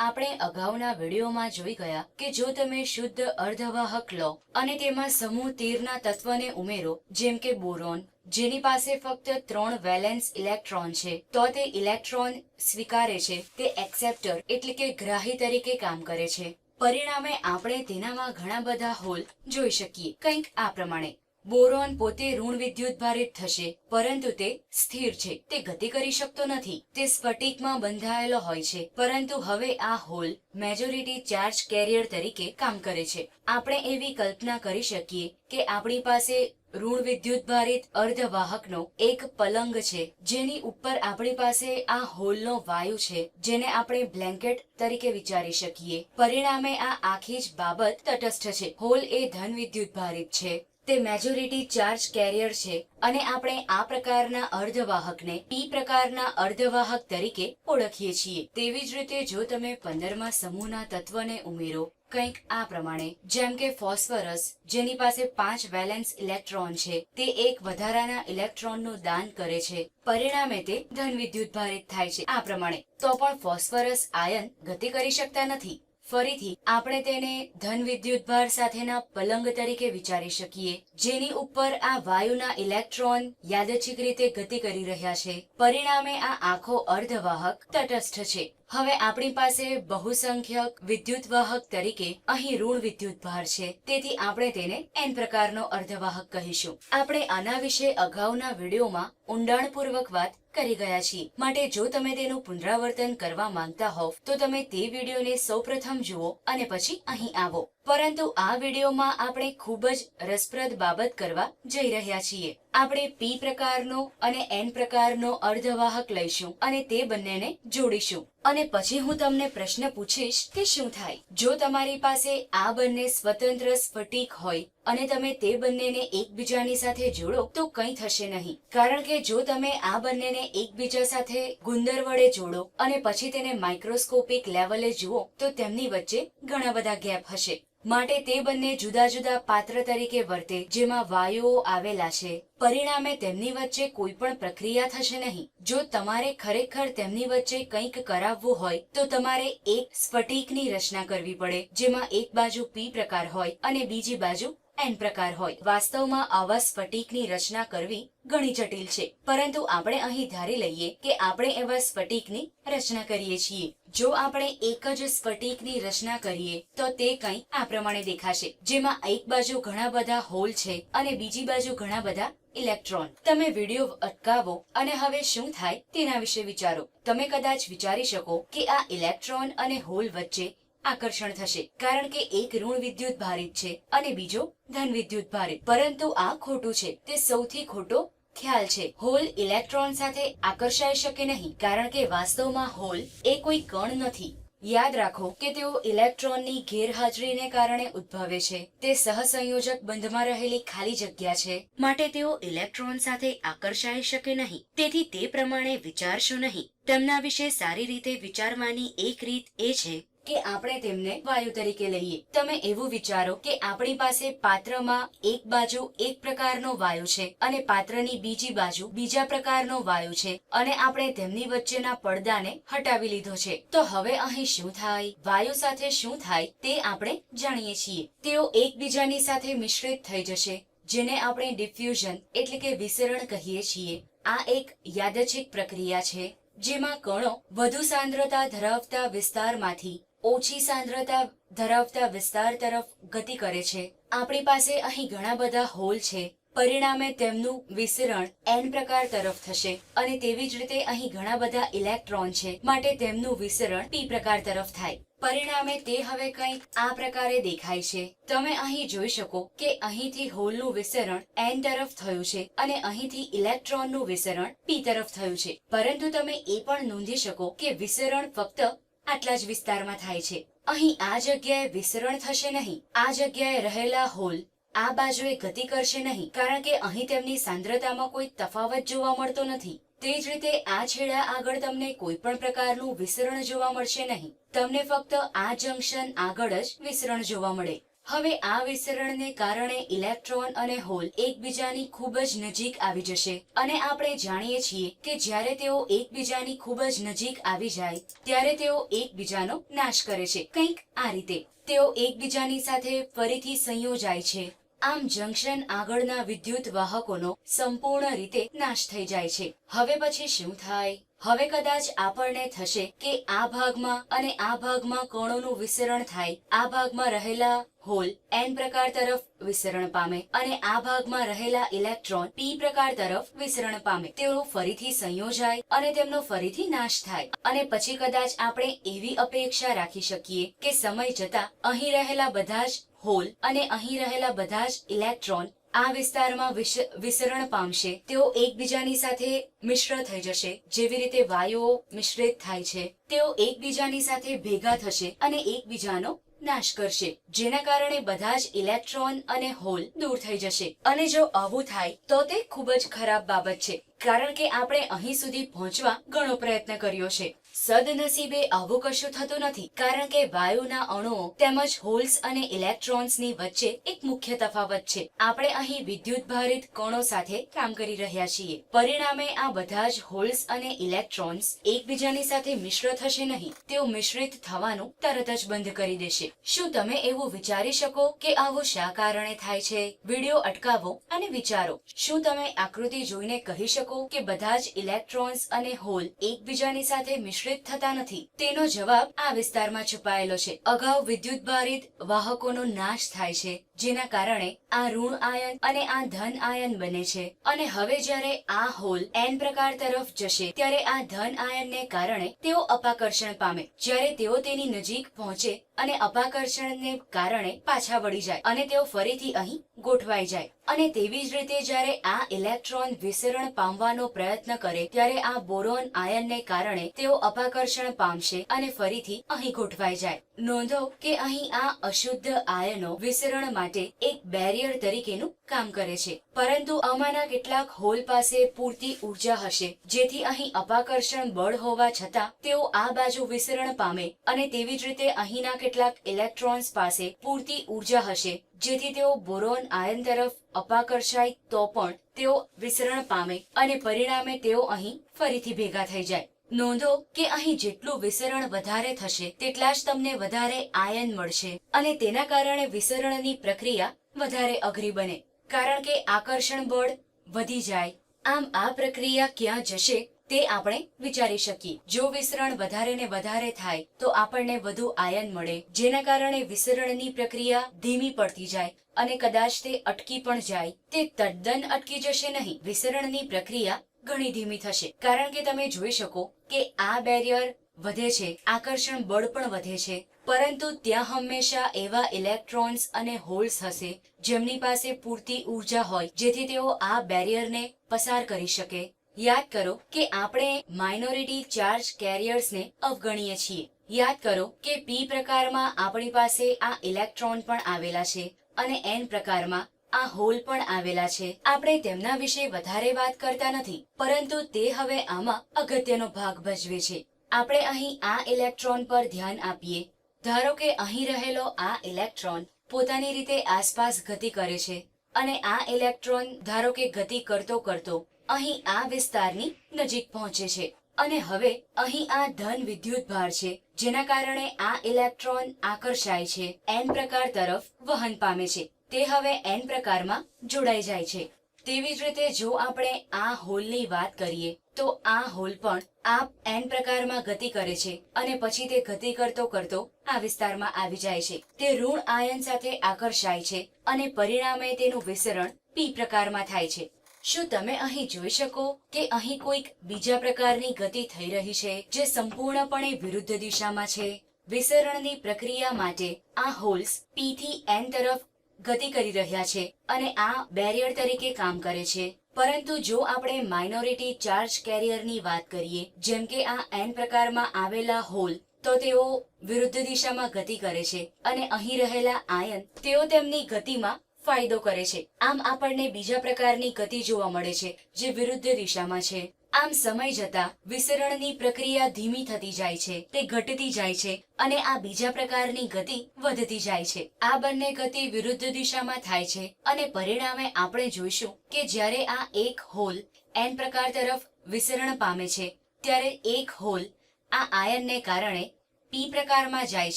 આપણે અગાઉના વિડીયોમાં જોઈ ગયા કે જો તમે શુદ્ધ અર્ધવાહક લો અને તેમાં સમૂહ તીરના તત્વને ઉમેરો, જેમ કે બોરોન, જેની પાસે ફક્ત ત્રણ વેલેન્સ ઇલેક્ટ્રોન છે, તો તે ઇલેક્ટ્રોન સ્વીકારે છે, તે એક્સેપ્ટર એટલે કે ગ્રાહી તરીકે કામ કરે છે. પરિણામે આપણે તેનામાં ઘણા બધા હોલ જોઈ શકીએ. કંઈક આ પ્રમાણે. બોરોન પોતે ઋણ વિદ્યુત ભારિત થશે, પરંતુ તે સ્થિર છે. તે ગતિ કરી શકતો નથી. તે સ્ફટિકમાં બંધાયેલો હોય છે. પરંતુ હવે આ હોલ મેજોરિટી ચાર્જ કેરિયર તરીકે કામ કરે છે. આપણે એવી કલ્પના કરી શકીએ કે આપણી પાસે ઋણ વિદ્યુત ભારિત અર્ધવાહકનો એક પલંગ છે, જેની ઉપર આપણી પાસે આ હોલનો વાયુ છે, જેને આપણે બ્લેન્કેટ તરીકે વિચારી શકીએ. પરિણામે આ આખી જ બાબત તટસ્થ છે. હોલ એ ધન વિદ્યુત ભારિત છે. તે મેજોરિટી ચાર્જ કેરિયર છે અને આપણે આ પ્રકારના અર્ધવાહકને પી પ્રકારના અર્ધવાહક તરીકે ઓળખીએ છીએ. તેવી જ રીતે જો તમે પંદરમાં સમૂહના તત્વને ઉમેરો, કંઈક આ પ્રમાણે, જેમ કે ફોસ્ફરસ, જેની પાસે પાંચ વેલેન્સ ઇલેક્ટ્રોન છે, તે એક વધારાના ઇલેક્ટ્રોનનું દાન કરે છે. પરિણામે તે ધન વિદ્યુત ભારિત થાય છે. આ પ્રમાણે, તો પણ ફોસ્ફરસ આયન ગતિ કરી શકતા નથી. ફરીથી, આપણે તેને ધન વિદ્યુતભાર સાથેના પલંગ તરીકે વિચારી શકીએ, જેની ઉપર આ વાયુના ઇલેક્ટ્રોન યાદચ્છિક રીતે ગતિ કરી રહ્યા છે. પરિણામે આ આખો અર્ધવાહક, તટસ્થ છે. હવે આપણી પાસે બહુસંખ્યક વિદ્યુતવાહક તરીકે અહીં ઋણ વિદ્યુતભાર છે. તેથી આપણે તેને એન પ્રકારનો અર્ધવાહક કહીશું. આપણે આના વિશે અગાઉના વિડીયોમાં ઊંડાણપૂર્વક વાત કરી ગયા છીએ. માટે જો તમે તેનું પુનરાવર્તન કરવા માંગતા હોવ, તો તમે તે વિડીયોને સૌપ્રથમ જુઓ અને પછી અહીં આવો. પરંતુ આ વિડીયોમાં આપણે ખૂબ જ રસપ્રદ બાબત કરવા જઈ રહ્યા છીએ. આપણે પી પ્રકારનો અને એન પ્રકારનો અર્ધવાહક લઈશું અને તે બંનેને જોડીશું. અને પછી હું તમને પ્રશ્ન પૂછીશ કે શું થાય? જો તમારી પાસે આ બંને સ્વતંત્ર સ્ફટિક હોય અને તમે તે બંનેને એકબીજાની સાથે જોડો, તો કંઈ થશે નહીં. કારણ કે જો તમે આ બંનેને એકબીજા સાથે ગુંદર વડે જોડો અને પછી તેને માઇક્રોસ્કોપિક લેવલે જુઓ, તો તેમની વચ્ચે ઘણા બધા ગેપ હશે. માટે તે બંને જુદા જુદા પાત્ર તરીકે વર્તે, જેમાં વાયુઓ આવેલા છે. પરિણામે તેમની વચ્ચે કોઈ પણ પ્રક્રિયા થશે નહીં. જો તમારે ખરેખર તેમની વચ્ચે કંઈક કરાવવું હોય, તો તમારે એક સ્ફટિકની રચના કરવી પડે, જેમાં એક બાજુ પી પ્રકાર હોય અને બીજી બાજુ એન પ્રકાર હોય. વાસ્તવમાં આવા સ્ફટિકની રચના કરવી ઘણી જટિલ છે. પરંતુ આપણે અહીં ધારી લઈએ કે આપણે એવા સ્ફટિકની રચના કરીએ છીએ. જો આપણે એક જ સ્ફટિકની રચના કરીએ, તો તે કંઈ આ પ્રમાણે દેખાશે. જેમાં એક બાજુ ઘણા બધા હોલ છે અને બીજી બાજુ ઘણા બધા ઇલેક્ટ્રોન. તમે વીડિયો અટકાવો અને હવે શું થાય તેના વિશે વિચારો. તમે કદાચ વિચારી શકો કે આ ઇલેક્ટ્રોન અને હોલ વચ્ચે આકર્ષણ થશે, કારણ કે એક ઋણ વિદ્યુત ભારિત છે અને બીજો ધન વિદ્યુત ભારિત. પરંતુ આ ખોટું છે. તે સૌથી ખોટો ખ્યાલ છે. હોલ ઇલેક્ટ્રોન સાથે આકર્ષાઈ શકે નહીં, કારણ કે વાસ્તવમાં હોલ એ કોઈ કણ નથી. યાદ રાખો કે તેઓ ઇલેક્ટ્રોનની ગેરહાજરીને કારણે ઉદ્ભવે છે. તે સહસંયોજક બંધમાં રહેલી ખાલી જગ્યા છે. માટે તેઓ ઇલેક્ટ્રોન સાથે આકર્ષાઈ શકે નહીં. તેથી તે પ્રમાણે વિચારશો નહીં. તેમના વિશે સારી રીતે વિચારવાની એક રીત એ છે કે આપણે તેમને વાયુ તરીકે લઈએ. તમે એવું વિચારો કે આપણી પાસે પાત્રમાં એક બાજુ એક પ્રકારનો વાયુ છે અને પાત્રની બીજી બાજુ બીજા પ્રકારનો વાયુ છે અને આપણે તેમની વચ્ચેના પડદાને હટાવી લીધો છે. તો હવે અહીં શું થાય? વાયુ સાથે શું થાય તે આપણે જાણીએ છીએ. તેઓ એકબીજાની સાથે મિશ્રિત થઈ જશે, જેને આપણે ડિફ્યુઝન એટલે કે વિસરણ કહીએ છીએ. આ એક યાદચ્છિક પ્રક્રિયા છે, જેમાં કણો વધુ સાંદ્રતા ધરાવતા વિસ્તારમાંથી ઓછી સાંદ્રતા ધરાવતા વિસ્તાર તરફ ગતિ કરે છે. આપણી પાસે અહીં ઘણા બધા હોલ છે. પરિણામે તેમનું વિસરણ એન પ્રકાર તરફ થશે અને તેવી જ રીતે અહીં ઘણા બધા ઇલેક્ટ્રોન છે. માટે તેમનું વિસરણ પી પ્રકાર તરફ થાય. પરિણામે તે હવે કંઈક આ પ્રકારે દેખાય છે. તમે અહીં જોઈ શકો કે અહીંથી હોલનું વિસરણ એન તરફ થયું છે અને અહીંથી ઇલેક્ટ્રોનનું વિસરણ પી તરફ થયું છે. પરંતુ તમે એ પણ નોંધી શકો કે વિસરણ ફક્ત આટલા જ વિસ્તારમાં થાય છે. અહીં આ જગ્યાએ વિસરણ થશે નહીં. આ જગ્યાએ રહેલા હોલ આ બાજુએ ગતિ કરશે નહીં. કારણ કે અહીં તેમની સાંદ્રતામાં કોઈ તફાવત જોવા મળતો નથી. તે જ રીતે આ છેડા આગળ તમને કોઈ પણ પ્રકારનું વિસરણ જોવા મળશે નહીં. તમને ફક્ત આ જંકશન આગળ જ વિસરણ જોવા મળે. હવે આ વિસરણને કારણે ઇલેક્ટ્રોન અને હોલ એકબીજાની ખૂબ જ નજીક આવી જશે. અને આપણે જાણીએ છીએ કે જ્યારે તેઓ એકબીજાની ખૂબ જ નજીક આવી જાય, ત્યારે તેઓ એકબીજાનો નાશ કરે છે. કંઈક આ રીતે. તેઓ એકબીજાની સાથે ફરીથી સંયોજાય છે. આમ જંકશન આગળના વિદ્યુત વાહકોનો સંપૂર્ણ રીતે નાશ થઈ જાય છે. હવે પછી શું થાય? હવે કદાચ આપણને થશે કે આ ભાગમાં અને આ ભાગમાં કણોનું વિસરણ થાય. આ ભાગમાં રહેલા હોલ એન પ્રકાર તરફ વિસરણ પામે અને આ ભાગમાં રહેલા ઇલેક્ટ્રોન પી પ્રકાર તરફ વિસરણ પામે. તેઓ ફરીથી સંયોજાય અને તેમનો ફરીથી નાશ થાય. અને પછી કદાચ આપણે એવી અપેક્ષા રાખી શકીએ કે સમય જતા અહીં રહેલા બધા જ હોલ અને અહીં રહેલા બધા જ ઇલેક્ટ્રોન આ વિસ્તારમાં વિસરણ પામશે. તેઓ એકબીજાની સાથે મિશ્ર થઈ જશે. જેવી રીતે વાયુઓ મિશ્રિત થાય છે, તેઓ એકબીજાની સાથે ભેગા થશે અને એકબીજાનો નાશ કરશે. જેના કારણે બધા જ ઇલેક્ટ્રોન અને હોલ દૂર થઈ જશે. અને જો આવું થાય, તો તે ખૂબ જ ખરાબ બાબત છે. કારણ કે આપણે અહીં સુધી પહોંચવા ઘણો પ્રયત્ન કર્યો છે. સદનસીબે આવું કશું થતું નથી, કારણ કે વાયુના અણુઓ તેમજ હોલ્સ અને ઇલેક્ટ્રોન્સની વચ્ચે એક મુખ્ય તફાવત છે. આપણે અહીં વિદ્યુત ભારિત કણો સાથે કામ કરી રહ્યા છીએ. પરિણામે આ બધા જ હોલ્સ અને ઇલેક્ટ્રોન્સ એકબીજાની સાથે મિશ્ર થશે નહીં. તેઓ મિશ્રિત થવાનું તરત જ બંધ કરી દેશે. શું તમે એવું વિચારી શકો કે આવું શા કારણે થાય છે? વીડિયો અટકાવો અને વિચારો. શું તમે આકૃતિ જોઈને કહી શકો કે બધા જ ઇલેક્ટ્રોન્સ અને હોલ એકબીજાની સાથે મિશ્રિત થતા નથી. તેનો જવાબ આ વિસ્તારમાં છુપાયેલો છે. અગાઉ વિદ્યુત ભારિત વાહકોનો નાશ થાય છે, જેના કારણે આ ઋણ આયન અને આ ધન આયન બને છે. અને હવે જ્યારે આ હોલ એન પ્રકાર તરફ જશે, ત્યારે આ ધન આયનને કારણે તેઓ અપાકર્ષણ પામે. જ્યારે તેઓ તેની નજીક પહોંચે અને અપાકર્ષણને કારણે પાછા વળી જાય અને તેઓ ફરીથી અહીં ગોઠવાઈ જાય. અને તેવી જ રીતે જ્યારે આ ઇલેક્ટ્રોન વિસરણ પામવાનો પ્રયત્ન કરે ત્યારે આ બોરોન આયનને કારણે તેઓ અપાકર્ષણ પામશે અને ફરીથી અહીં ગોઠવાઈ જાય. નોંધો કે અહીં આ અશુદ્ધ આયનો વિસરણ માટે એક બેરિયર તરીકેનું કામ કરે છે. પરંતુ આમાંના કેટલાક હોલ પાસે પૂરતી ઊર્જા હશે, જેથી અહીં અપાકર્ષણ બળ હોવા છતાં તેઓ આ બાજુ વિસરણ પામે અને તેવી જ રીતે અહીંના કેટલાક ઇલેક્ટ્રોન્સ પાસે પૂરતી ઊર્જા હશે, જેથી તેઓ બોરોન આયન તરફ અપાકર્ષાય તો પણ તેઓ વિસરણ પામે અને પરિણામે તેઓ અહીં ફરીથી ભેગા થઈ જાય. નોંધો કે અહીં જેટલું વિસરણ વધારે થશે, તેટલા જ તમને વધારે આયન મળશે અને તેના કારણે વિસરણની પ્રક્રિયા વધારે અઘરી બને. કારણ કે આકર્ષણ બળ વધી જાય. આમ આ પ્રક્રિયા ક્યાં જશે તે આપણે વિચારી શકીએ. જો વિસરણ વધારે ને વધારે થાય, તો આપણને વધુ આયન મળે, જેના કારણે વિસરણની પ્રક્રિયા ધીમી પડતી જાય અને કદાચ તે અટકી પણ જાય. તે તદ્દન અટકી જશે નહીં. વિસરણની પ્રક્રિયા ઘણી ધીમી થશે. કારણ કે તમે જોઈ શકો કે આ બેરિયર વધે છે, આકર્ષણ બળ પણ વધે છે પરંતુ ત્યાં હંમેશા એવા ઇલેક્ટ્રોન્સ અને હોલ્સ હશે, જેમની પાસે પૂરતી ઊર્જા હોય, જેથી તેઓ આ બેરિયરને પસાર કરી શકે. યાદ કરો કે આપણે માઇનોરિટી ચાર્જ કેરિયર્સને અવગણીએ છીએ. યાદ કરો કે પી પ્રકારમાં આપણી પાસે આ ઇલેક્ટ્રોન પણ આવેલા છે અને એન પ્રકારમાં આ હોલ પણ આવેલા છે. આપણે તેમના વિશે વધારે વાત કરતા નથી, પરંતુ તે હવે આમાં અગત્યનો ભાગ ભજવે છે. આપણે અહીં આ ઇલેક્ટ્રોન પર ધ્યાન આપીએ. ધારો કે અહીં રહેલો આ ઇલેક્ટ્રોન પોતાની રીતે આસપાસ ગતિ કરે છે અને આ ઇલેક્ટ્રોન ધારો કે ગતિ કરતો કરતો અહીં આ વિસ્તારની નજીક પહોંચે છે. અને હવે અહીં આ ધન વિદ્યુત ભાર છે, જેના કારણે આ ઇલેક્ટ્રોન આકર્ષાય છે એન પ્રકાર તરફ વહન પામે છે. તે હવે એન પ્રકારમાં જોડાઈ જાય છે. તેવી જ રીતે જો આપણે આ હોલની વાત કરીએ તો આ હોલ પણ આ એન પ્રકારમાં ગતિ કરે છે અને પછી તે ગતિ કરતો કરતો આ વિસ્તારમાં આવી જાય છે. તે ઋણ આયન સાથે આકર્ષાય છે અને પરિણામે તેનું વિસરણ પી પ્રકારમાં થાય છે. શું તમે અહીં જોઈ શકો કે અહીં કોઈક બીજા પ્રકારની ગતિ થઈ રહી છે જે સંપૂર્ણપણે વિરુદ્ધ દિશામાં છે? વિસરણની પ્રક્રિયા માટે આ હોલ્સ પી થી એન તરફ ગતિ કરી રહ્યા છે અને આ બેરિયર તરીકે કામ કરે છે. પરંતુ જો આપણે માઇનોરિટી ચાર્જ કેરિયરની વાત કરીએ, જેમ કે આ એન પ્રકારમાં આવેલા હોલ તો તેઓ વિરુદ્ધ દિશામાં ગતિ કરે છે અને અહીં રહેલા આયન તેઓ તેમની ગતિમાં ફાયદો કરે છે. આમ આપણને બીજા પ્રકારની ગતિ જોવા મળે છે, જે વિરુદ્ધ દિશામાં છે. આમ સમય જતા વિસરણની પ્રક્રિયા ધીમી થતી જાય છે, તે ઘટતી જાય છે અને આ બીજા પ્રકારની ગતિ વધતી જાય છે. આ બંને ગતિ વિરુદ્ધ દિશામાં થાય છે અને પરિણામે આપણે જોઈશું કે જ્યારે આ એક હોલ એન પ્રકાર તરફ વિસરણ પામે છે, ત્યારે એક હોલ આ આયનને કારણે પી પ્રકારમાં જાય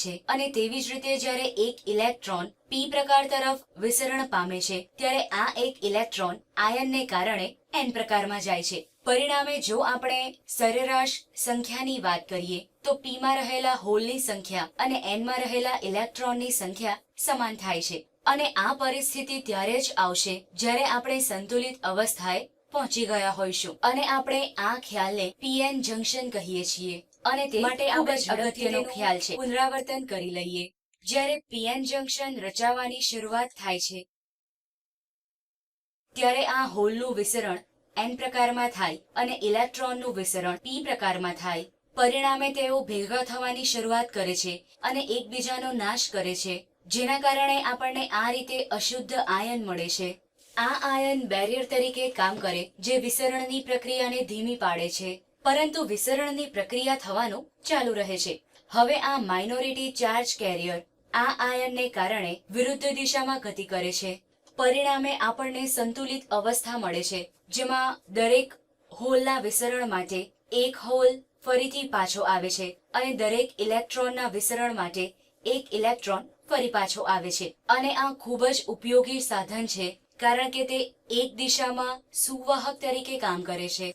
છે અને તેવી જ રીતે જ્યારે એક ઇલેક્ટ્રોન પી પ્રકાર તરફ વિસરણ પામે છે, ત્યારે આ એક ઇલેક્ટ્રોન આયનને કારણે એન પ્રકારમાં જાય છે. પરિણામે જો આપણે સરેરાશ સંખ્યાની વાત કરીએ, તો પી માં રહેલા હોલની સંખ્યા અને એનમાં રહેલા ઇલેક્ટ્રોનની સંખ્યા સમાન થાય છે. અને આ પરિસ્થિતિ ત્યારે જ આવશે જ્યારે આપણે સંતુલિત અવસ્થાએ પહોંચી ગયા હોઈશું. અને આપણે આ ખ્યાલને પીએન જંકશન કહીએ છીએ. અને તે માટે ખૂબ જ અગત્યનો ખ્યાલ છે. પુનરાવર્તન કરી લઈએ. જ્યારે પીએન જંકશન રચાવાની શરૂઆત થાય છે, ત્યારે આ હોલનું વિસરણ એન પ્રકારમાં થાય અને ઇલેક્ટ્રોનનું વિસરણ પી પ્રકારમાં થાય. પરિણામે તેઓ ભેગા થવાની શરૂઆત કરે છે અને એકબીજાનો નાશ કરે છે, જેના કારણે આપણને આ રીતે અશુદ્ધ આયન મળે છે. આ આયન બેરિયર તરીકે કામ કરે, જે વિસરણની પ્રક્રિયાને ધીમી પાડે છે, પરંતુ વિસરણની પ્રક્રિયા થવાનું ચાલુ રહે છે. હવે આ માઇનોરિટી ચાર્જ કેરિયર આ આયનને કારણે વિરુદ્ધ દિશામાં ગતિ કરે છે. પરિણામે આપણને સંતુલિત અવસ્થા મળે છે, જેમાં દરેક હોલના વિસરણ માટે એક હોલ ફરીથી પાછો આવે છે અને દરેક ઇલેક્ટ્રોનના વિસરણ માટે એક ઇલેક્ટ્રોન ફરી પાછો આવે છે. અને આ ખૂબ જ ઉપયોગી સાધન છે, કારણ કે તે એક દિશામાં સુવાહક તરીકે કામ કરે છે.